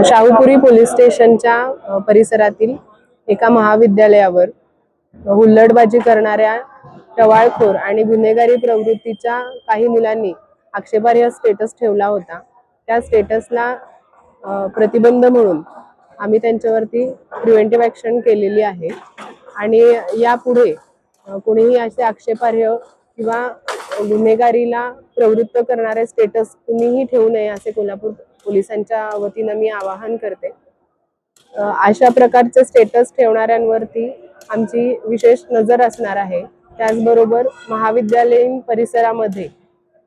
Shahupuri police स्टेशनच्या परिसरातील एका महाविद्यालयावर हुल्लडबाजी करणाऱ्या टवाळखोर आणि गुन्हेगारी प्रवृत्तीच्या काही मुलांनी आक्षेपार्ह स्टेटस ठेवला होता. त्या स्टेटसला प्रतिबंध म्हणून आम्ही त्यांच्यावरती प्रिव्हेंटिव्ह ॲक्शन केलेली आहे. आणि यापुढे कोणीही असे आक्षेपार्ह किंवा गुन्हेगारीला प्रवृत्त करणारे स्टेटस कुणीही ठेवू नये असे कोल्हापूर पोलिसांच्या वतीनं मी आवाहन करते. अशा प्रकारचे स्टेटस ठेवणाऱ्यांवरती आमची विशेष नजर असणार आहे. त्याचबरोबर महाविद्यालयीन परिसरामध्ये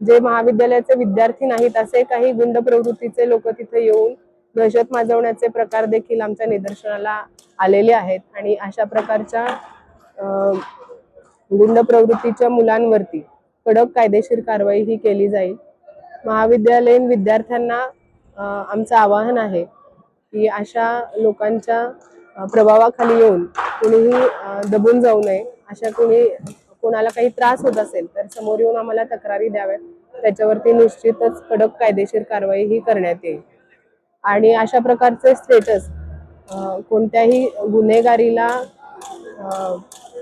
जे महाविद्यालयाचे विद्यार्थी नाहीत असे काही गुंड प्रवृत्तीचे लोक तिथे येऊन दहशत माजवण्याचे प्रकार देखील आमच्या निदर्शनाला आलेले आहेत. आणि अशा प्रकारच्या गुंड प्रवृत्तीच्या मुलांवरती कडक कायदेशीर कारवाई ही केली जाईल. महाविद्यालयीन विद्यार्थ्यांना आमचं आवाहन आहे की अशा लोकांच्या प्रभावाखाली येऊन कुणीही दबून जाऊ नये. अशा कुणी कोणाला काही त्रास होत असेल तर समोर येऊन आम्हाला तक्रारी द्याव्यात. त्याच्यावरती निश्चितच कडक कायदेशीर कारवाई ही करण्यात येईल. आणि अशा प्रकारचे स्टेटस कोणत्याही गुन्हेगारीला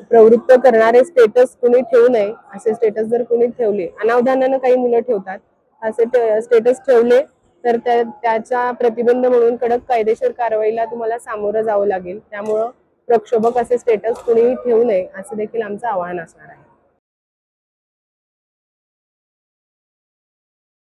प्रवृत्त करणारे स्टेटस कुणी ठेवू नये असे स्टेटस जर कुणी ठेवले अनावधानानं काही मुलं ठेवतात असे स्टेटस ठेवले तर त्याचा प्रतिबंध म्हणून कडक कायदेशीर कारवाईला तुम्हाला सामोरं जावं लागेल. त्यामुळं प्रक्षोभक असे स्टेटस कुणीही ठेवू नये असं देखील आमचं आवाहन असणार आहे.